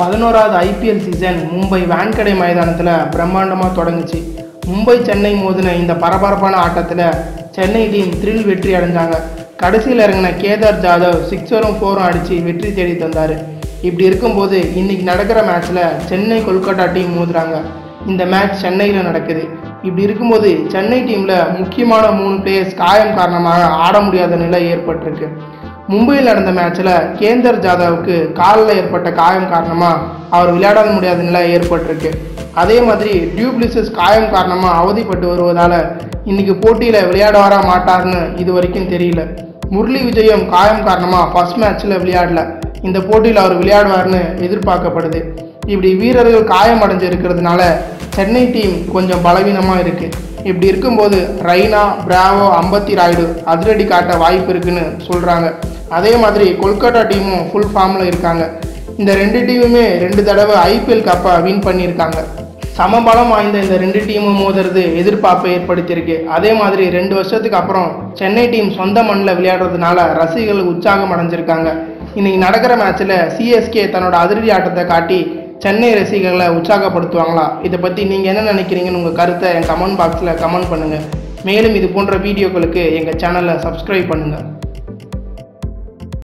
பதினோராவது IPL season Mumbai Wankhede மைதானத்தில் பிரம்மாண்டமாக தொடங்குச்சு. மும்பை சென்னை மோதின இந்த பரபரப்பான ஆட்டத்தில் சென்னை டீம் த்ரில் வெற்றி அடைஞ்சாங்க. கடைசியில் இறங்கின கேதார் ஜாதவ் சிக்ஸரும் ஃபோரும் அடித்து வெற்றி தேடி தந்தார். இப்படி இருக்கும்போது இன்னைக்கு நடக்கிற மேட்ச்சில் சென்னை கொல்கட்டா டீம் மோதுறாங்க. இந்த மேட்ச் சென்னையில் நடக்குது. இப்படி இருக்கும்போது சென்னை டீமில் முக்கியமான மூணு பிளேயர்ஸ் காயம் காரணமாக ஆட முடியாத நிலை ஏற்பட்டிருக்கு. மும்பையில் நடந்த மேட்ச்சில் கேந்தர் ஜாதவுக்கு காலில் ஏற்பட்ட காயம் காரணமாக அவர் விளையாட முடியாத நிலை ஏற்பட்டிருக்கு. அதே மாதிரி டியூப்ளிசஸ் காயம் காரணமாக அவதிப்பட்டு வருவதால் இன்றைக்கி போட்டியில் விளையாட வர மாட்டார்னு இது வரைக்கும் தெரியல. முரளி விஜயம் காயம் காரணமாக ஃபஸ்ட் மேட்ச்சில் விளையாடல. இந்த போட்டியில் அவர் விளையாடுவார்னு எதிர்பார்க்கப்படுது. இப்படி வீரர்கள் காயமடைஞ்சு இருக்கிறதுனால சென்னை டீம் கொஞ்சம் பலவீனமாக இருக்குது இப்படி இருக்கும்போது ரெய்னா பிராவோ அம்பத்தி ராய்டு அதிரடி காட்ட வாய்ப்பு இருக்குன்னு சொல்கிறாங்க அதே மாதிரி கொல்கட்டா டீமும் ஃபுல் ஃபார்மில் இருக்காங்க. இந்த ரெண்டு டீமுமே ரெண்டு தடவை ஐபிஎல் கப்பை வின் பண்ணியிருக்காங்க. சமபலம் வாய்ந்த இந்த ரெண்டு டீமும் மோதுறது எதிர்பார்ப்பை ஏற்படுத்தியிருக்கு. அதே மாதிரி ரெண்டு வருஷத்துக்கு அப்புறம் சென்னை டீம் சொந்த மண்ணில் விளையாடுறதுனால ரசிகர்கள் உற்சாகம் அடைஞ்சிருக்காங்க. இன்னைக்கு நடக்கிற மேட்ச்சில் சிஎஸ்கே தன்னோட அதிரடி ஆட்டத்தை காட்டி சென்னை ரசிகர்களை உற்சாகப்படுத்துவாங்களா? இதை பற்றி நீங்கள் என்ன நினைக்கிறீங்கன்னு உங்கள் கருத்தை என் கமெண்ட் பாக்ஸில் கமெண்ட் பண்ணுங்கள் மேலும் இது போன்ற வீடியோக்களுக்கு எங்கள் சேனலை சப்ஸ்கிரைப் பண்ணுங்கள்